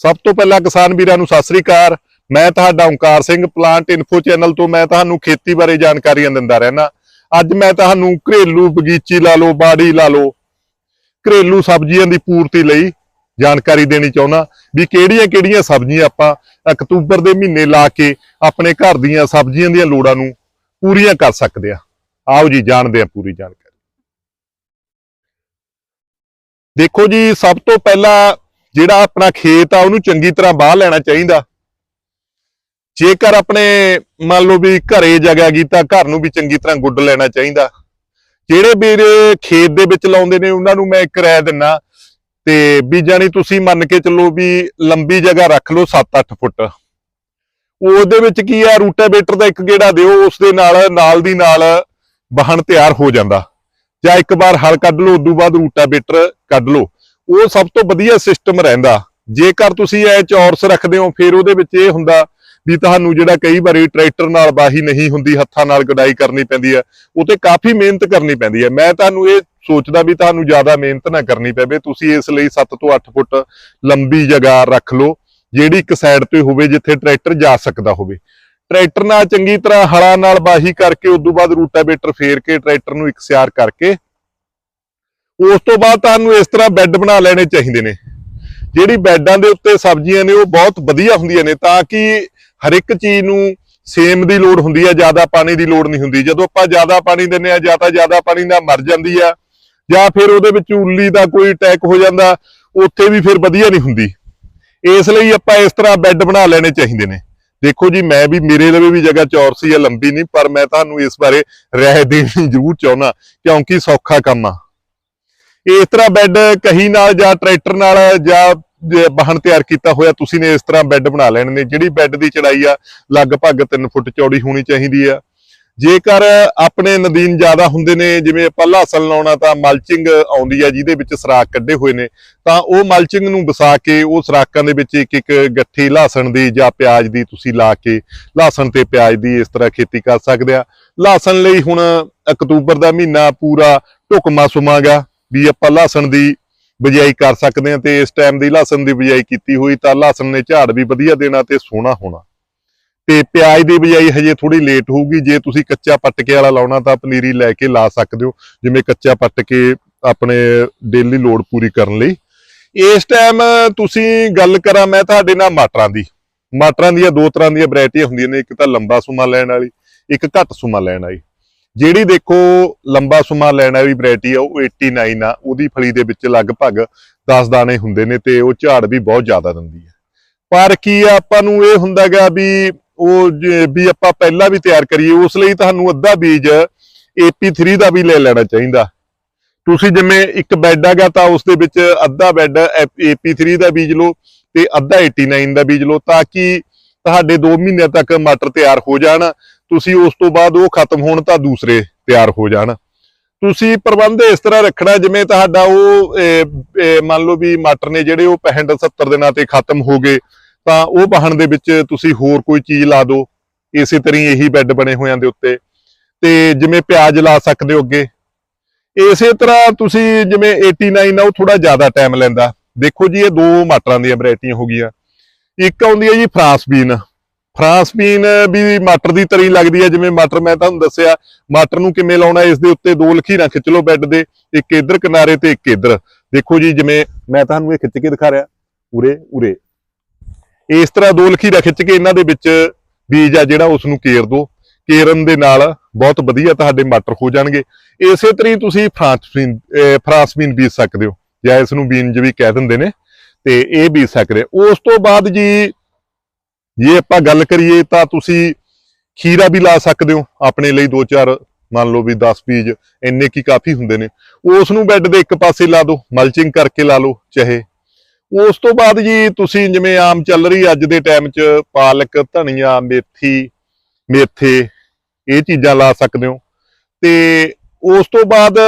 ਸਭ ਤੋਂ ਪਹਿਲਾਂ ਕਿਸਾਨ ਵੀਰਾਂ ਨੂੰ ਸਤਿ ਸ੍ਰੀ ਅਕਾਲ। ਮੈਂ ਤੁਹਾਡਾ Onkar Singh plant info channel ਤੋਂ ਮੈਂ ਤੁਹਾਨੂੰ ਖੇਤੀ ਬਾਰੇ ਜਾਣਕਾਰੀਆਂ ਦਿੰਦਾ ਰਹਿਣਾ ਅੱਜ ਮੈਂ ਤੁਹਾਨੂੰ ਘਰੇਲੂ ਬਗੀਚੀ ਲਾ ਲਓ, ਬਾੜੀ ਲਾ ਲਓ, ਘਰੇਲੂ ਸਬਜ਼ੀਆਂ ਦੀ ਪੂਰਤੀ ਲਈ ਜਾਣਕਾਰੀ ਦੇਣੀ ਚਾਹੁੰਦਾ ਵੀ ਕਿਹੜੀਆਂ-ਕਿਹੜੀਆਂ ਸਬਜ਼ੀਆਂ ਆਪਾਂ ਅਕਤੂਬਰ ਦੇ ਮਹੀਨੇ ਲਾ ਕੇ ਆਪਣੇ ਘਰ ਦੀਆਂ ਸਬਜ਼ੀਆਂ ਦੀਆਂ ਲੋੜਾਂ ਨੂੰ ਪੂਰੀਆਂ ਕਰ ਸਕਦੇ ਆ ਆਓ ਜੀ, ਜਾਣਦੇ ਆ ਪੂਰੀ ਜਾਣਕਾਰੀ। ਦੇਖੋ ਜੀ, ਸਭ ਤੋਂ ਪਹਿਲਾਂ ਜਿਹੜਾ ਆਪਣਾ ਖੇਤ ਆ, ਉਹਨੂੰ ਚੰਗੀ ਤਰ੍ਹਾਂ ਬਾਹ ਲੈਣਾ ਚਾਹੀਦਾ। ਜੇਕਰ ਆਪਣੇ ਮੰਨ ਲਓ ਵੀ ਘਰੇ ਜਗ੍ਹਾ ਗਈ ਤਾਂ ਘਰ ਨੂੰ ਵੀ ਚੰਗੀ ਤਰ੍ਹਾਂ ਗੁੱਡ ਲੈਣਾ ਚਾਹੀਦਾ। ਜਿਹੜੇ ਵੀਰ ਖੇਤ ਦੇ ਵਿੱਚ ਲਾਉਂਦੇ ਨੇ, ਉਹਨਾਂ ਨੂੰ ਮੈਂ ਇੱਕ ਰਾਏ ਦਿੰਨਾ, ਤੇ ਵੀ ਜਾਨੀ ਤੁਸੀਂ ਮੰਨ ਕੇ ਚੱਲੋ ਵੀ ਲੰਬੀ ਜਗ੍ਹਾ ਰੱਖ ਲਓ 7-8 ਫੁੱਟ। ਉਹਦੇ ਵਿੱਚ ਕੀ ਆ, ਰੂਟਾਵੇਟਰ ਦਾ ਇੱਕ ਗੇੜਾ ਦਿਓ, ਉਸ ਦੇ ਨਾਲ ਨਾਲ ਦੀ ਨਾਲ ਵਾਹਣ ਤਿਆਰ ਹੋ ਜਾਂਦਾ। ਜਾਂ ਇੱਕ ਵਾਰ ਹਲ ਕੱਢ ਲਓ, ਉਦੋਂ ਬਾਅਦ ਰੂਟਾਵੇਟਰ ਕੱਢ ਲਓ। ਉਹ ਸਭ ਤੋਂ ਵਧੀਆ ਸਿਸਟਮ ਰਹਿੰਦਾ। ਜੇਕਰ ਤੁਸੀਂ ਇਹ ਚੌਰਸ ਰੱਖਦੇ ਹੋ, ਫਿਰ ਉਹਦੇ ਵਿੱਚ ਇਹ ਹੁੰਦਾ ਵੀ ਤੁਹਾਨੂੰ ਜਿਹੜਾ ਕਈ ਵਾਰੀ ਟਰੈਕਟਰ ਨਾਲ ਬਾਹੀ ਨਹੀਂ ਹੁੰਦੀ, ਹੱਥਾਂ ਨਾਲ ਗਡਾਈ ਕਰਨੀ ਪੈਂਦੀ ਹੈ, ਉਹ ਤੇ ਕਾਫੀ ਮਿਹਨਤ ਕਰਨੀ ਪੈਂਦੀ ਹੈ। ਮੈਂ ਤੁਹਾਨੂੰ ਇਹ ਸੋਚਦਾ ਵੀ ਤੁਹਾਨੂੰ ਜ਼ਿਆਦਾ ਮਿਹਨਤ ਨਾ ਕਰਨੀ ਪਵੇ। ਤੁਸੀਂ ਇਸ ਲਈ 7 ਤੋਂ 8 ਫੁੱਟ ਲੰਬੀ ਜਗ੍ਹਾ ਰੱਖ ਲਓ, ਜਿਹੜੀ ਇੱਕ ਸਾਈਡ ਤੇ ਹੋਵੇ ਜਿੱਥੇ ਟਰੈਕਟਰ ਜਾ ਸਕਦਾ ਹੋਵੇ। ਟਰੈਕਟਰ ਨਾਲ ਚੰਗੀ ਤਰ੍ਹਾਂ ਹਲਾਂ ਨਾਲ ਬਾਹੀ ਕਰਕੇ ਉਸ ਤੋਂ ਬਾਅਦ ਰੂਟਾਵੇਟਰ ਫੇਰ ਕੇ ਟਰੈਕਟਰ ਨੂੰ ਇੱਕ ਸਿਆਰ ਕਰਕੇ ਉਸ ਤੋਂ ਬਾਅਦ ਤੁਹਾਨੂੰ ਇਸ ਤਰ੍ਹਾਂ ਬੈੱਡ ਬਣਾ ਲੈਣੇ ਚਾਹੀਦੇ ਨੇ। ਜਿਹੜੀ ਬੈੱਡਾਂ ਦੇ ਉੱਤੇ ਸਬਜ਼ੀਆਂ ਨੇ, ਉਹ ਬਹੁਤ ਵਧੀਆ ਹੁੰਦੀਆਂ ਨੇ ਤਾਂ ਕਿ ਹਰ ਇੱਕ ਚੀਜ਼ ਨੂੰ ਸੇਮ ਦੀ ਲੋੜ ਹੁੰਦੀ ਹੈ ਜ਼ਿਆਦਾ ਪਾਣੀ ਦੀ ਲੋੜ ਨਹੀਂ ਹੁੰਦੀ। ਜਦੋਂ ਆਪਾਂ ਜ਼ਿਆਦਾ ਪਾਣੀ ਦਿੰਨੇ ਆ, ਜਾਂ ਤਾਂ ਜ਼ਿਆਦਾ ਪਾਣੀ ਨਾਲ ਮਰ ਜਾਂਦੀ ਆ, ਜਾਂ ਫਿਰ ਉਹਦੇ ਵਿੱਚ ਉੱਲੀ ਦਾ ਕੋਈ ਅਟੈਕ ਹੋ ਜਾਂਦਾ, ਉੱਥੇ ਵੀ ਫਿਰ ਵਧੀਆ ਨਹੀਂ ਹੁੰਦੀ। ਇਸ ਲਈ ਆਪਾਂ ਇਸ ਤਰ੍ਹਾਂ ਬੈੱਡ ਬਣਾ ਲੈਣੇ ਚਾਹੀਦੇ ਨੇ। ਦੇਖੋ ਜੀ, ਮੈਂ ਵੀ, ਮੇਰੇ ਲਵੇ ਵੀ ਜਗ੍ਹਾ ਚੌਰਸੀ ਆ ਲੰਬੀ ਨਹੀਂ, ਪਰ ਮੈਂ ਤੁਹਾਨੂੰ ਇਸ ਬਾਰੇ ਰਹਿ ਦੇਣੀ ਜ਼ਰੂਰ ਚਾਹੁੰਦਾ, ਕਿਉਂਕਿ ਸੌਖਾ ਕੰਮ ਆ। ਇਸ ਤਰ੍ਹਾਂ ਬੈੱਡ ਕਹੀ ਨਾਲ ਜਾਂ ਟਰੈਕਟਰ ਨਾਲ ਜਾਂ ਵਾਹਨ ਤਿਆਰ ਕੀਤਾ ਹੋਇਆ, ਤੁਸੀਂ ਨੇ ਇਸ ਤਰ੍ਹਾਂ ਬੈੱਡ ਬਣਾ ਲੈਣੇ ਨੇ। ਜਿਹੜੀ ਬੈੱਡ ਦੀ ਚੜਾਈ ਆ, ਲਗਭਗ 3 ਫੁੱਟ ਚੌੜੀ ਹੋਣੀ ਚਾਹੀਦੀ ਆ। ਜੇਕਰ ਆਪਣੇ ਨਦੀਨ ਜ਼ਿਆਦਾ ਹੁੰਦੇ ਨੇ, ਜਿਵੇਂ ਆਪਾਂ ਲਸਣ ਲਾਉਣਾ ਤਾਂ ਮਲਚਿੰਗ ਆਉਂਦੀ ਆ, ਜਿਹਦੇ ਵਿੱਚ ਸਰਾਖ ਕੱਢੇ ਹੋਏ ਨੇ, ਤਾਂ ਉਹ ਮਲਚਿੰਗ ਨੂੰ ਵਸਾ ਕੇ, ਉਹ ਸਰਾਕਾਂ ਦੇ ਵਿੱਚ ਇੱਕ ਇੱਕ ਗੱਠੀ ਲਾਸਣ ਦੀ ਜਾਂ ਪਿਆਜ਼ ਦੀ ਤੁਸੀਂ ਲਾ ਕੇ ਲਾਸਣ ਤੇ ਪਿਆਜ਼ ਦੀ ਇਸ ਤਰ੍ਹਾਂ ਖੇਤੀ ਕਰ ਸਕਦੇ ਆ। ਲਾਸਣ ਲਈ ਹੁਣ ਅਕਤੂਬਰ ਦਾ ਮਹੀਨਾ ਪੂਰਾ ਢੁਕਮਾ ਸੁਮਾਗਾ। ਵੀ ਆਪਾਂ ਲਸਣ ਦੀ ਬਿਜਾਈ ਕਰ ਸਕਦੇ ਆ ਤੇ ਇਸ ਟਾਈਮ ਦੀ ਲਸਣ ਦੀ ਬਿਜਾਈ ਕੀਤੀ ਹੋਈ ਤਾਂ ਲਸਣ ਨੇ ਝਾੜ ਵੀ ਵਧੀਆ ਦੇਣਾ ਤੇ ਸੋਹਣਾ ਹੋਣਾ। ਤੇ ਪਿਆਜ਼ ਦੀ ਬਿਜਾਈ ਹਜੇ ਥੋੜੀ ਲੇਟ ਹੋਊਗੀ, ਜੇ ਤੁਸੀਂ ਕੱਚਾ ਪੱਟਕੇ ਵਾਲਾ ਲਾਉਣਾ ਤਾਂ ਪਨੀਰੀ ਲੈ ਕੇ ਲਾ ਸਕਦੇ ਹੋ, ਜਿਵੇਂ ਕੱਚਾ ਪੱਟ ਕੇ ਆਪਣੇ ਡੇਲੀ ਲੋਡ ਪੂਰੀ ਕਰਨ ਲਈ। ਇਸ ਟਾਈਮ ਤੁਸੀਂ ਗੱਲ ਕਰਾਂ ਮੈਂ ਤੁਹਾਡੇ ਨਾਲ ਮਟਰਾਂ ਦੀ। ਮਟਰਾਂ ਦੀਆਂ ਦੋ ਤਰ੍ਹਾਂ ਦੀਆਂ ਵੈਰਾਈਟੀਆਂ ਹੁੰਦੀਆਂ ਨੇ, ਇੱਕ ਤਾਂ ਲੰਬਾ ਸੁਮਾ ਲੈਣ ਵਾਲੀ, ਇੱਕ ਘੱਟ ਸੁਮਾ ਲੈਣ ਵਾਲੀ। ਜਿਹੜੀ ਦੇਖੋ ਲੰਬਾ ਸੁਮਾ ਲੈਣ ਵਾਲੀ ਵੈਰਾਈਟੀ ਆ, ਉਹ 89 ਆ, ਉਹਦੀ ਫਲੀ ਦੇ ਵਿੱਚ ਲਗਭਗ 10 ਦਾਣੇ ਹੁੰਦੇ ਨੇ ਤੇ ਉਹ ਝਾੜ ਵੀ ਬਹੁਤ ਜ਼ਿਆਦਾ ਦਿੰਦੀ ਹੈ ਪਰ ਕੀ ਆਪਾਂ ਨੂੰ ਇਹ ਹੁੰਦਾਗਾ ਵੀ ਉਹ ਵੀ ਆਪਾਂ ਪਹਿਲਾਂ ਵੀ ਤਿਆਰ ਕਰੀਏ, ਉਸ ਲਈ ਤੁਹਾਨੂੰ ਅੱਧਾ ਬੀਜ AP3 ਦਾ ਵੀ ਲੈ ਲੈਣਾ ਚਾਹੀਦਾ। ਤੁਸੀਂ ਜਿਵੇਂ ਇੱਕ ਬੈੱਡ ਹੈਗਾ ਤਾਂ ਉਸ ਦੇ ਵਿੱਚ ਅੱਧਾ ਬੈੱਡ AP3 ਦਾ ਬੀਜ ਲਓ ਤੇ ਅੱਧਾ 89 ਦਾ ਬੀਜ ਲਓ, ਤਾਂ ਕਿ ਤੁਹਾਡੇ 2 ਮਹੀਨਿਆਂ ਤੱਕ ਮਟਰ ਤਿਆਰ ਹੋ ਜਾਣ ਤੁਸੀਂ ਉਸ ਤੋਂ ਬਾਅਦ ਉਹ ਖਤਮ ਹੋਣ ਤਾਂ ਦੂਸਰੇ ਤਿਆਰ ਹੋ ਜਾਣ। ਤੁਸੀਂ ਪ੍ਰਬੰਧ ਇਸ ਤਰ੍ਹਾਂ ਰੱਖਣਾ, ਜਿਵੇਂ ਤੁਹਾਡਾ ਉਹ ਮੰਨ ਲਓ ਵੀ ਮਟਰ ਨੇ ਜਿਹੜੇ ਉਹ 65 70 ਦਿਨਾਂ ਤੇ ਖਤਮ ਹੋ ਗਏ, ਤਾਂ ਉਹ ਵਾਹਣ ਦੇ ਵਿੱਚ ਤੁਸੀਂ ਹੋਰ ਕੋਈ ਚੀਜ਼ ਲਾ ਦਿਓ। ਇਸੇ ਤਰ੍ਹਾਂ ਹੀ ਇਹੀ ਬੈੱਡ ਬਣੇ ਹੋਇਆਂ ਦੇ ਉੱਤੇ। ਤੇ ਜਿਵੇਂ ਪਿਆਜ਼ ਲਾ ਸਕਦੇ ਹੋ ਅੱਗੇ। ਇਸੇ ਤਰ੍ਹਾਂ ਤੁਸੀਂ ਜਿਵੇਂ 89 ਆ, ਉਹ ਥੋੜਾ ਜ਼ਿਆਦਾ ਟਾਈਮ ਲੈਂਦਾ। ਦੇਖੋ ਜੀ, ਇਹ ਦੋ ਮਟਰਾਂ ਦੀਆਂ ਵੈਰਾਈਟੀਆਂ ਹੋ ਗਈਆਂ। ਇੱਕ ਆਉਂਦੀ ਹੈ ਜੀ ਫਰਾਂਸ ਬੀਨ। ਫਰਾਂਸਬੀਨ ਵੀ ਮਟਰ ਦੀ ਤਰੀ ਲੱਗਦੀ ਹੈ, ਜਿਵੇਂ ਮਟਰ ਮੈਂ ਤੁਹਾਨੂੰ ਦੱਸਿਆ, ਮਟਰ ਨੂੰ ਕਿਵੇਂ ਲਾਉਣਾ, ਇਸ ਦੇ ਉੱਤੇ ਦੋ ਲਖੀਰਾਂ ਖਿੱਚ ਲਓ ਬੈੱਡ ਦੇ, ਇੱਕ ਇਧਰ ਕਿਨਾਰੇ ਤੇ ਇੱਕ ਇਧਰ। ਦੇਖੋ ਜੀ, ਜਿਵੇਂ ਮੈਂ ਤੁਹਾਨੂੰ ਇਹ ਖਿੱਚ ਕੇ ਦਿਖਾ ਰਿਹਾ, ਉਰੇ ਉਰੇ। ਇਸ ਤਰ੍ਹਾਂ ਦੋ ਲਖੀਰਾਂ ਖਿੱਚ ਕੇ ਇਹਨਾਂ ਦੇ ਵਿੱਚ ਬੀਜ ਆ ਜਿਹੜਾ ਉਸ ਨੂੰ ਕੇਰ ਦੋ ਕੇਰਨ ਦੇ ਨਾਲ ਬਹੁਤ ਵਧੀਆ ਤੁਹਾਡੇ ਮਟਰ ਹੋ ਜਾਣਗੇ। ਇਸੇ ਤਰ੍ਹਾਂ ਹੀ ਤੁਸੀਂ ਫਰਾਂਸਬੀਨ ਫਰਾਂਸਬੀਨ ਬੀਜ ਸਕਦੇ ਹੋ। ਜਾਂ ਇਸ ਨੂੰ ਬੀਨ ਵੀ ਕਹਿ ਦਿੰਦੇ ਨੇ, ਤੇ ਇਹ ਬੀਜ ਸਕਦੇ ਉਸ ਤੋਂ ਬਾਅਦ ਜੀ ਜੇ ਆਪਾਂ ਗੱਲ ਕਰੀਏ ਤਾਂ ਤੁਸੀਂ ਖੀਰਾ ਵੀ ਲਾ ਸਕਦੇ ਹੋ ਆਪਣੇ ਲਈ ਦੋ ਚਾਰ, ਮੰਨ ਲਓ ਵੀ 10 ਬੀਜ, ਇੰਨੇ ਕੀ ਕਾਫੀ ਹੁੰਦੇ ਨੇ। ਉਸ ਨੂੰ ਬੈੱਡ ਦੇ ਇੱਕ ਪਾਸੇ ਲਾ ਦਿਓ, ਮਲਚਿੰਗ ਕਰਕੇ ਲਾ ਲਓ ਚਾਹੇ। ਉਸ ਤੋਂ ਬਾਅਦ ਜੀ ਤੁਸੀਂ ਜਿਵੇਂ ਆਮ ਚੱਲ ਰਹੀ ਅੱਜ ਦੇ ਟਾਈਮ 'ਚ ਪਾਲਕ, ਧਨੀਆ, ਮੇਥੀ, ਮੇਥੇ, ਇਹ ਚੀਜ਼ਾਂ ਲਾ ਸਕਦੇ ਹੋ। ਤੇ ਉਸ ਤੋਂ ਬਾਅਦ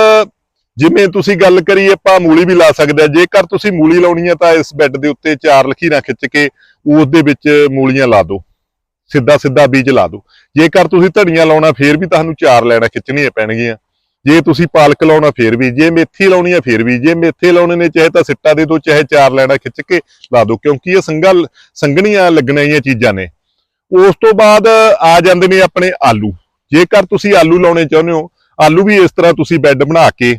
ਜਿਵੇਂ ਤੁਸੀਂ ਗੱਲ ਕਰੀ ਆਪਾਂ ਮੂਲੀ ਵੀ ਲਾ ਸਕਦੇ ਆ। ਜੇਕਰ ਤੁਸੀਂ ਮੂਲੀ ਲਾਉਣੀ ਹੈ ਤਾਂ ਇਸ ਬੈੱਡ ਦੇ ਉੱਤੇ ਚਾਰ ਲਖੀਰਾਂ ਖਿੱਚ ਕੇ ਉਸ ਦੇ ਵਿੱਚ ਮੂਲੀਆਂ ਲਾ ਦਿਓ। ਸਿੱਧਾ ਸਿੱਧਾ ਬੀਜ ਲਾ ਦਿਓ। ਜੇਕਰ ਤੁਸੀਂ ਧਨੀਆ ਲਾਉਣਾ ਫੇਰ ਵੀ ਤੁਹਾਨੂੰ ਚਾਰ ਲੈਣਾ ਖਿੱਚਣੀਆਂ ਪੈਣਗੀਆਂ। ਜੇ ਤੁਸੀਂ ਪਾਲਕ ਲਾਉਣਾ ਫੇਰ ਵੀ। ਜੇ ਮੇਥੀ ਲਾਉਣੀ ਆ ਫੇਰ ਵੀ। ਜੇ ਮੇਥੇ ਲਾਉਣੇ ਨੇ ਚਾਹੇ ਤਾਂ ਸਿੱਟਾ ਦੇ ਦਿਓ, ਚਾਹੇ ਚਾਰ ਲੈਣਾ ਖਿੱਚ ਕੇ ਲਾ ਦਿਓ। ਕਿਉਂਕਿ ਇਹ ਸੰਗਲ ਸੰਘਣੀਆਂ ਲੱਗਣ ਵਾਲੀਆਂ ਚੀਜ਼ਾਂ ਨੇ। ਉਸ ਤੋਂ ਬਾਅਦ ਆ ਜਾਂਦੇ ਨੇ ਆਪਣੇ ਆਲੂ। ਜੇਕਰ ਤੁਸੀਂ ਆਲੂ ਲਾਉਣੇ ਚਾਹੁੰਦੇ ਹੋ, ਆਲੂ ਵੀ ਇਸ ਤਰ੍ਹਾਂ ਤੁਸੀਂ ਬੈੱਡ ਬਣਾ ਕੇ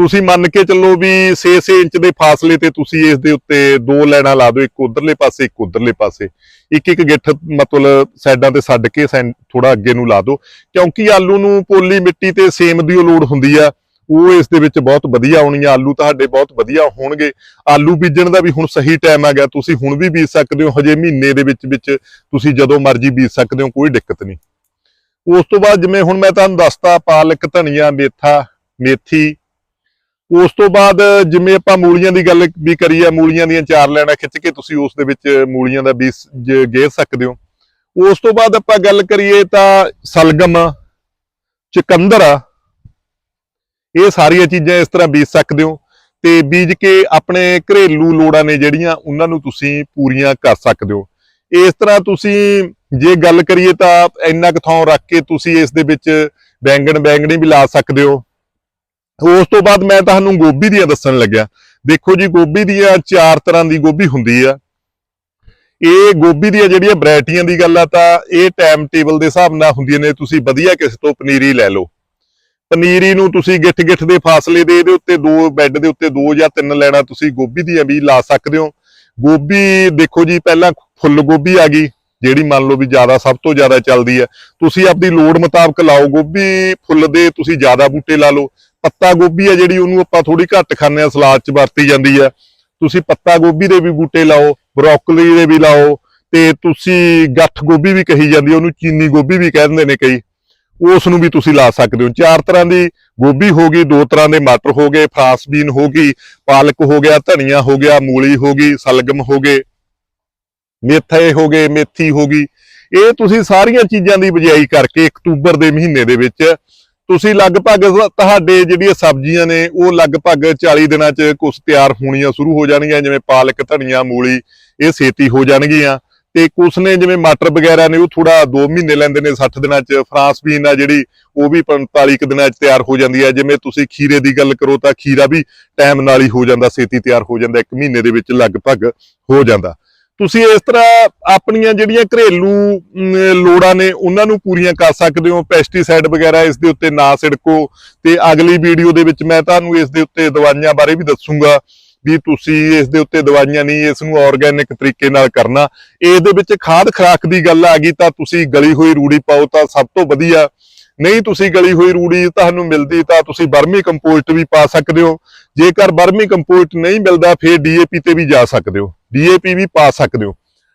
ਤੁਸੀਂ ਮੰਨ ਕੇ ਚੱਲੋ ਵੀ 6-6 ਇੰਚ ਦੇ ਫਾਸਲੇ ਤੇ ਤੁਸੀਂ ਇਸ ਦੇ ਉੱਤੇ ਦੋ ਲੈਣਾ ਲਾ ਦਿਓ, ਇੱਕ ਉਧਰਲੇ ਪਾਸੇ, ਇੱਕ ਉਧਰਲੇ ਪਾਸੇ। ਇੱਕ ਇੱਕ ਗਿੱਠ ਮਤਲਬ ਸਾਈਡਾਂ ਤੇ ਛੱਡ ਕੇ ਥੋੜਾ ਅੱਗੇ ਨੂੰ ਲਾ ਦਿਓ। ਕਿਉਂਕਿ ਆਲੂ ਨੂੰ ਪੋਲੀ ਮਿੱਟੀ ਤੇ ਸੇਮ ਦੀ ਲੋੜ ਹੁੰਦੀ ਆ। ਉਹ ਇਸ ਦੇ ਵਿੱਚ ਬਹੁਤ ਵਧੀਆ ਆਉਣੀ ਆ ਆਲੂ ਤੁਹਾਡੇ ਬਹੁਤ ਵਧੀਆ ਹੋਣਗੇ। ਆਲੂ ਬੀਜਣ ਦਾ ਵੀ ਹੁਣ ਸਹੀ ਟਾਈਮ ਆ ਗਿਆ। ਤੁਸੀਂ ਹੁਣ ਵੀ ਬੀਜ ਸਕਦੇ ਹੋ। ਹਜੇ ਮਹੀਨੇ ਦੇ ਵਿੱਚ ਵਿੱਚ ਤੁਸੀਂ ਜਦੋਂ ਮਰਜ਼ੀ ਬੀਜ ਸਕਦੇ ਹੋ। ਕੋਈ ਦਿੱਕਤ ਨਹੀਂ। ਉਸ ਤੋਂ ਬਾਅਦ ਜਿਵੇਂ ਹੁਣ ਮੈਂ ਤੁਹਾਨੂੰ ਦੱਸਤਾ, ਪਾਲਕ, ਧਨੀਆ, ਮੇਥਾ, ਮੇਥੀ ਉਸ ਤੋਂ ਬਾਅਦ ਜਿਵੇਂ ਆਪਾਂ ਮੂਲੀਆਂ ਦੀ ਗੱਲ ਵੀ ਕਰੀ ਆ ਮੂਲੀਆਂ ਦੀਆਂ ਚਾਰ ਲੈਣਾ ਖਿੱਚ ਕੇ ਤੁਸੀਂ ਉਸ ਦੇ ਵਿੱਚ ਮੂਲੀਆਂ ਦਾ ਬੀਜ ਜ- ਗੇਰ ਸਕਦੇ ਹੋ। ਉਸ ਤੋਂ ਬਾਅਦ ਆਪਾਂ ਗੱਲ ਕਰੀਏ ਤਾਂ ਸਲਗਮ, ਚਕੰਦਰ, ਇਹ ਸਾਰੀਆਂ ਚੀਜ਼ਾਂ ਇਸ ਤਰ੍ਹਾਂ ਬੀਜ ਸਕਦੇ ਹੋ ਤੇ ਬੀਜ ਕੇ ਆਪਣੇ ਘਰੇਲੂ ਲੋੜਾਂ ਨੇ ਜਿਹੜੀਆਂ ਉਹਨਾਂ ਨੂੰ ਤੁਸੀਂ ਪੂਰੀਆਂ ਕਰ ਸਕਦੇ ਹੋ। ਇਸ ਤਰ੍ਹਾਂ ਤੁਸੀਂ ਜੇ ਗੱਲ ਕਰੀਏ ਤਾਂ ਇੰਨਾ ਕੁ ਥਾਂ ਰੱਖ ਕੇ ਤੁਸੀਂ ਇਸ ਦੇ ਵਿੱਚ ਬੈਂਗਣ, ਬੈਂਗਣੀ ਵੀ ਲਾ ਸਕਦੇ ਹੋ। ਉਸ ਤੋਂ ਬਾਅਦ ਮੈਂ ਤੁਹਾਨੂੰ ਗੋਭੀ ਦੀਆਂ ਦੱਸਣ ਲੱਗਿਆ। ਦੇਖੋ ਜੀ, ਗੋਭੀ ਦੀਆਂ ਚਾਰ ਤਰ੍ਹਾਂ ਦੀ ਗੋਭੀ ਹੁੰਦੀ ਆ। ਇਹ ਗੋਭੀ ਦੀਆਂ ਜਿਹੜੀਆਂ ਵੈਰਾਈਟੀਆਂ ਦੀ ਗੱਲ ਆ, ਤਾਂ ਇਹ ਟਾਈਮ ਟੇਬਲ ਦੇ ਹਿਸਾਬ ਨਾਲ ਹੁੰਦੀਆਂ ਨੇ। ਤੁਸੀਂ ਵਧੀਆ ਕਿਸੇ ਤੋਂ ਪਨੀਰੀ ਲੈ ਲਓ। ਪਨੀਰੀ ਨੂੰ ਤੁਸੀਂ ਗਿੱਠ ਗਿੱਠ ਦੇ ਫਾਸਲੇ ਦੇ ਇਹਦੇ ਉੱਤੇ ਦੋ ਬੈੱਡ ਦੇ ਉੱਤੇ ਦੋ ਜਾਂ ਤਿੰਨ ਲੈਣਾ ਤੁਸੀਂ ਗੋਭੀ ਦੀਆਂ ਵੀ ਲਾ ਸਕਦੇ ਹੋ। ਗੋਭੀ, ਦੇਖੋ ਜੀ, ਪਹਿਲਾਂ ਫੁੱਲ ਗੋਭੀ ਆ ਗਈ, ਜਿਹੜੀ ਮੰਨ ਲਓ ਵੀ ਜ਼ਿਆਦਾ, ਸਭ ਤੋਂ ਜ਼ਿਆਦਾ ਚੱਲਦੀ ਹੈ ਤੁਸੀਂ ਆਪਦੀ ਲੋੜ ਮੁਤਾਬਕ ਲਾਓ ਗੋਭੀ, ਫੁੱਲ ਦੇ ਤੁਸੀਂ ਜ਼ਿਆਦਾ ਬੂਟੇ ਲਾ ਲਓ। ਪੱਤਾ ਗੋਭੀ ਆ ਜਿਹੜੀ ਉਹਨੂੰ ਆਪਾਂ ਥੋੜੀ ਘੱਟ ਖਾਂਦੇ ਆ ਸਲਾਦ 'ਚ ਵਰਤੀ ਜਾਂਦੀ ਆ ਤੁਸੀਂ ਪੱਤਾ ਗੋਭੀ ਦੇ ਵੀ ਬੂਟੇ ਲਾਓ ਬਰੋਕਲੀ ਦੇ ਵੀ ਲਾਓ ਤੇ ਤੁਸੀਂ ਗੱਠ ਗੋਭੀ ਵੀ ਕਹੀ ਜਾਂਦੀ ਉਹਨੂੰ ਚੀਨੀ ਗੋਭੀ ਵੀ ਕਹਿ ਦਿੰਦੇ ਨੇ ਕਈ। ਉਸ ਨੂੰ ਵੀ ਤੁਸੀਂ ਲਾ ਸਕਦੇ ਹੋ। ਚਾਰ ਤਰ੍ਹਾਂ ਦੀ ਗੋਭੀ ਹੋ ਗਈ, ਦੋ ਤਰ੍ਹਾਂ ਦੇ ਮਟਰ ਹੋ ਗਏ, ਫਰਾਂਸ ਬੀਨ ਹੋ ਗਈ, ਪਾਲਕ ਹੋ ਗਿਆ, ਧਨੀਆ ਹੋ ਗਿਆ, ਮੂਲੀ ਹੋ ਗਈ, ਸਲਗਮ ਹੋ ਗਏ, ਮੇਥੇ ਹੋ ਗਏ, ਮੇਥੀ ਹੋ ਗਈ। ਇਹ ਤੁਸੀਂ ਸਾਰੀਆਂ ਚੀਜ਼ਾਂ ਦੀ ਬਿਜਾਈ ਕਰਕੇ ਅਕਤੂਬਰ ਦੇ ਮਹੀਨੇ ਦੇ ਵਿੱਚ ਤੁਸੀਂ ਲਗਭਗ ਤੁਹਾਡੇ ਜਿਹੜੀਆਂ ਸਬਜ਼ੀਆਂ ਨੇ, ਉਹ ਲਗਭਗ 40 ਦਿਨਾਂ 'ਚ ਕੁਝ ਤਿਆਰ ਹੋਣੀਆਂ ਸ਼ੁਰੂ ਹੋ ਜਾਣਗੀਆਂ, ਜਿਵੇਂ ਪਾਲਕ, ਧਨੀਆ, ਮੂਲੀ, ਇਹ ਛੇਤੀ ਹੋ ਜਾਣਗੀਆਂ। ਤੇ ਕੁਛ ਨੇ ਜਿਵੇਂ ਮਟਰ ਵਗੈਰਾ ਨੇ, ਉਹ ਥੋੜਾ 2 ਮਹੀਨੇ ਲੈਂਦੇ ਨੇ 60 ਦਿਨਾਂ 'ਚ। ਫਰਾਂਸ ਬੀਨ ਆ ਜਿਹੜੀ, ਉਹ ਵੀ 45 ਕੁ ਦਿਨਾਂ 'ਚ ਤਿਆਰ ਹੋ ਜਾਂਦੀ ਹੈ। ਜਿਵੇਂ ਤੁਸੀਂ ਖੀਰੇ ਦੀ ਗੱਲ ਕਰੋ ਤਾਂ ਖੀਰਾ ਵੀ ਟਾਈਮ ਨਾਲ ਹੀ ਹੋ ਜਾਂਦਾ, ਛੇਤੀ ਤਿਆਰ ਹੋ ਜਾਂਦਾ, ਇੱਕ ਮਹੀਨੇ ਦੇ ਵਿੱਚ ਲਗਭਗ ਹੋ ਜਾਂਦਾ। ਤੁਸੀਂ ਇਸ ਤਰ੍ਹਾਂ ਆਪਣੀਆਂ ਜਿਹੜੀਆਂ ਘਰੇਲੂ ਅਮ, ਲੋੜਾਂ ਨੇ ਉਹਨਾਂ ਨੂੰ ਪੂਰੀਆਂ ਕਰ ਸਕਦੇ ਹੋ। ਪੈਸਟੀਸਾਈਡ ਵਗੈਰਾ ਇਸ ਦੇ ਉੱਤੇ ਨਾ ਛਿੜਕੋ ਤੇ ਅਗਲੀ ਵੀਡੀਓ ਦੇ ਵਿੱਚ ਮੈਂ ਤੁਹਾਨੂੰ ਇਸ ਦੇ ਉੱਤੇ ਦਵਾਈਆਂ ਬਾਰੇ ਵੀ ਦੱਸੂਗਾ ਵੀ ਤੁਸੀਂ ਇਸ ਦੇ ਉੱਤੇ ਦਵਾਈਆਂ ਨਹੀਂ ਇਸ ਨੂੰ ਆਰਗੈਨਿਕ ਤਰੀਕੇ ਨਾਲ ਕਰਨਾ। ਇਸ ਦੇ ਵਿੱਚ ਖਾਦ ਖਰਾਕ ਦੀ ਗੱਲ ਆ ਗਈ ਤਾਂ ਤੁਸੀਂ ਗਲੀ ਹੋਈ ਰੂੜੀ ਪਾਓ ਤਾਂ ਸਭ ਤੋਂ ਵਧੀਆ। ਨਹੀਂ ਤੁਸੀਂ ਗਲੀ ਹੋਈ ਰੂੜੀ ਤੁਹਾਨੂੰ ਮਿਲਦੀ ਤਾਂ ਤੁਸੀਂ ਬਰਮੀ ਕੰਪੋਸਟ ਵੀ ਪਾ ਸਕਦੇ ਹੋ। ਜੇਕਰ ਬਰਮੀ ਕੰਪੋਸਟ ਨਹੀਂ ਮਿਲਦਾ ਫਿਰ ਡੀਏਪੀ ਤੇ ਵੀ ਜਾ ਸਕਦੇ ਹੋ। ਡੀਏਪੀ ਵੀ ਪਾ ਸਕਦੇ ਹੋ।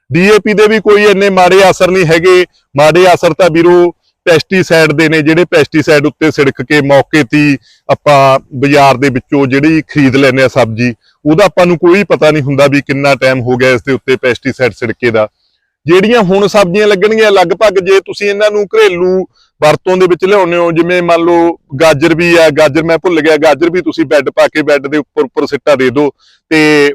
ਡੀਏਪੀ ਦੇ ਵੀ ਕੋਈ ਇੰਨੇ ਮਾੜੇ ਅਸਰ ਨਹੀਂ ਹੈਗੇ। ਮਾੜੇ ਅਸਰ ਤਾਂ ਵੀਰੋ ਪੈਸਟੀਸਾਈਡ ਦੇ ਨੇ, ਜਿਹੜੇ ਪੈਸਟੀਸਾਈਡ ਉੱਤੇ ਛਿੜਕ ਕੇ ਮੌਕੇ ਤੇ ਆਪਾਂ ਬਾਜ਼ਾਰ ਦੇ ਵਿੱਚੋਂ ਜਿਹੜੀ ਖਰੀਦ ਲੈਂਦੇ ਆ ਸਬਜ਼ੀ, ਉਹਦਾ ਆਪਾਂ ਨੂੰ ਕੋਈ ਪਤਾ ਨਹੀਂ ਹੁੰਦਾ ਵੀ ਕਿੰਨਾ ਟਾਈਮ ਹੋ ਗਿਆ ਇਸ ਦੇ ਉੱਤੇ ਪੈਸਟੀਸਾਈਡ ਛਿੜਕੇ ਦਾ। ਜਿਹੜੀਆਂ ਹੁਣ ਸਬਜ਼ੀਆਂ ਲੱਗਣਗੀਆਂ, ਲਗਭਗ ਜੇ ਤੁਸੀਂ ਇਹਨਾਂ ਨੂੰ ਘਰੇਲੂ ਵਰਤੋਂ ਦੇ ਵਿੱਚ ਲਿਆਉਂਦੇ ਹੋ, ਜਿਵੇਂ ਮੰਨ ਲਓ ਗਾਜਰ ਵੀ ਆ, ਗਾਜਰ ਮੈਂ ਭੁੱਲ ਗਿਆ, ਗਾਜਰ ਵੀ ਤੁਸੀਂ ਬੈੱਡ ਪਾ ਕੇ ਬੈੱਡ ਦੇ ਉੱਪਰ ਉੱਪਰ ਸਿੱਟਾ ਦੇ ਦਿਓ ਤੇ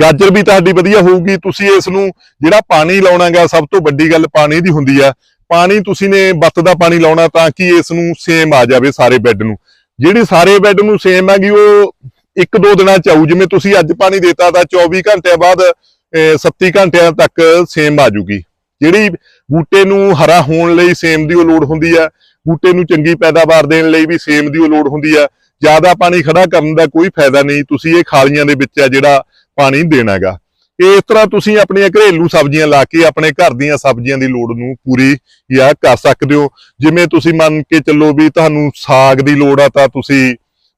ਗਾਜਰ ਵੀ ਤੁਹਾਡੀ ਵਧੀਆ ਹੋਊਗੀ, ਤੁਸੀਂ ਇਸ ਨੂੰ ਜਿਹੜਾ ਪਾਣੀ ਲਾਉਣਾਗਾ, ਸਭ ਤੋਂ ਵੱਡੀ ਗੱਲ ਪਾਣੀ ਦੀ ਹੁੰਦੀ ਆ। ਪਾਣੀ ਤੁਸੀਂ ਨੇ ਬੱਤ ਦਾ ਪਾਣੀ ਲਾਉਣਾ ਤਾਂ ਕਿ ਇਸ ਨੂੰ ਸੇਮ ਆ ਜਾਵੇ ਸਾਰੇ ਬੈੱਡ ਨੂੰ। ਜਿਹੜੀ ਸਾਰੇ ਬੈੱਡ ਨੂੰ ਸੇਮ ਹੈਗੀ, ਉਹ ਇੱਕ ਦੋ ਦਿਨਾਂ ਚ ਆਊ। ਜਿਵੇਂ ਤੁਸੀਂ ਅੱਜ ਪਾਣੀ ਦੇਤਾ ਤਾਂ 24 ਘੰਟਿਆਂ ਬਾਅਦ, ਅਹ 37 ਘੰਟਿਆਂ ਤੱਕ ਸੇਮ ਆ ਜੂਗੀ। ਜਿਹੜੀ ਬੂਟੇ ਨੂੰ ਹਰਾ ਹੋਣ ਲਈ ਸੇਮ ਦੀ ਉਹ ਲੋੜ ਹੁੰਦੀ ਆ, ਬੂਟੇ ਨੂੰ ਚੰਗੀ ਪੈਦਾਵਾਰ ਦੇਣ ਲਈ ਵੀ ਸੇਮ ਦੀ ਉਹ ਲੋੜ ਹੁੰਦੀ ਆ। ਜ਼ਿਆਦਾ ਪਾਣੀ ਖੜਾ ਕਰਨ ਦਾ ਕੋਈ ਫਾਇਦਾ ਨਹੀਂ। ਤੁਸੀਂ ਇਹ ਖਾਲੀਆਂ ਦੇ ਵਿੱਚ ਆ ਜਿਹੜਾ ਪਾਣੀ ਦੇਣਾ ਹੈਗਾ। ਇਸ ਤਰ੍ਹਾਂ ਤੁਸੀਂ ਆਪਣੀਆਂ ਘਰੇਲੂ ਸਬਜ਼ੀਆਂ ਲਾ ਕੇ ਆਪਣੇ ਘਰ ਦੀਆਂ ਸਬਜ਼ੀਆਂ ਦੀ ਲੋੜ ਨੂੰ ਪੂਰੀ ਜਾਂ ਕਰ ਸਕਦੇ ਹੋ। ਜਿਵੇਂ ਤੁਸੀਂ ਮੰਨ ਕੇ ਚੱਲੋ ਵੀ ਤੁਹਾਨੂੰ ਸਾਗ ਦੀ ਲੋੜ ਆ ਤਾਂ ਤੁਸੀਂ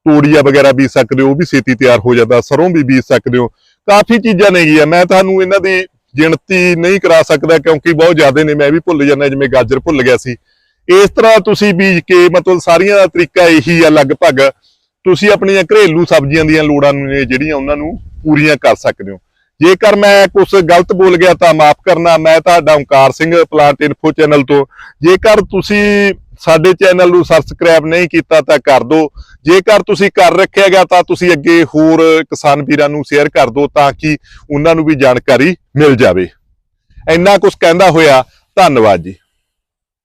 ਤੋੜੀਆ ਵਗੈਰਾ ਬੀਜ ਸਕਦੇ ਹੋ, ਉਹ ਵੀ ਛੇਤੀ ਤਿਆਰ ਹੋ ਜਾਂਦਾ, ਸਰੋਂ ਵੀ ਬੀਜ ਸਕਦੇ ਹੋ। ਕਾਫੀ ਚੀਜ਼ਾਂ ਨੇਗੀਆਂ, ਮੈਂ ਤੁਹਾਨੂੰ ਇਹਨਾਂ ਦੀ ਗਿਣਤੀ ਨਹੀਂ ਕਰਾ ਸਕਦਾ ਕਿਉਂਕਿ ਬਹੁਤ ਜ਼ਿਆਦਾ ਨੇ, ਮੈਂ ਵੀ ਭੁੱਲ ਜਾਂਦਾ ਜਿਵੇਂ ਗਾਜਰ ਭੁੱਲ ਗਿਆ ਸੀ। ਇਸ ਤਰ੍ਹਾਂ ਤੁਸੀਂ ਬੀਜ ਕੇ ਮਤਲਬ ਸਾਰੀਆਂ ਦਾ ਤਰੀਕਾ ਇਹੀ ਆ ਲਗਭਗ। ਤੁਸੀਂ ਆਪਣੀਆਂ ਘਰੇਲੂ ਸਬਜ਼ੀਆਂ ਦੀਆਂ ਲੋੜਾਂ ਨੂੰ ਨੇ ਜਿਹੜੀਆਂ ਉਹਨਾਂ ਨੂੰ ਪੂਰੀਆਂ ਕਰ ਸਕਦੇ ਹੋ। ਜੇਕਰ ਮੈਂ ਕੁਝ ਗਲਤ ਬੋਲ ਗਿਆ ਤਾਂ ਮਾਫ ਕਰਨਾ, ਮੈਂ ਤੁਹਾਡਾ Onkar Singh plant info channel ਤੋਂ। ਜੇਕਰ ਤੁਸੀਂ ਸਾਡੇ ਚੈਨਲ ਨੂੰ ਸਬਸਕ੍ਰਾਈਬ ਨਹੀਂ ਕੀਤਾ ਤਾਂ ਕਰ ਦਿਓ ਜੇਕਰ ਤੁਸੀਂ ਕਰ ਰੱਖਿਆ ਗਿਆ ਤਾਂ ਤੁਸੀਂ ਅੱਗੇ ਹੋਰ ਕਿਸਾਨ ਵੀਰਾਂ ਨੂੰ ਸ਼ੇਅਰ ਕਰ ਦਿਓ ਤਾਂ ਕਿ ਉਹਨਾਂ ਨੂੰ ਵੀ ਜਾਣਕਾਰੀ ਮਿਲ ਜਾਵੇ। ਇੰਨਾ ਕੁਝ ਕਹਿੰਦਾ ਹੋਇਆ, ਧੰਨਵਾਦ ਜੀ।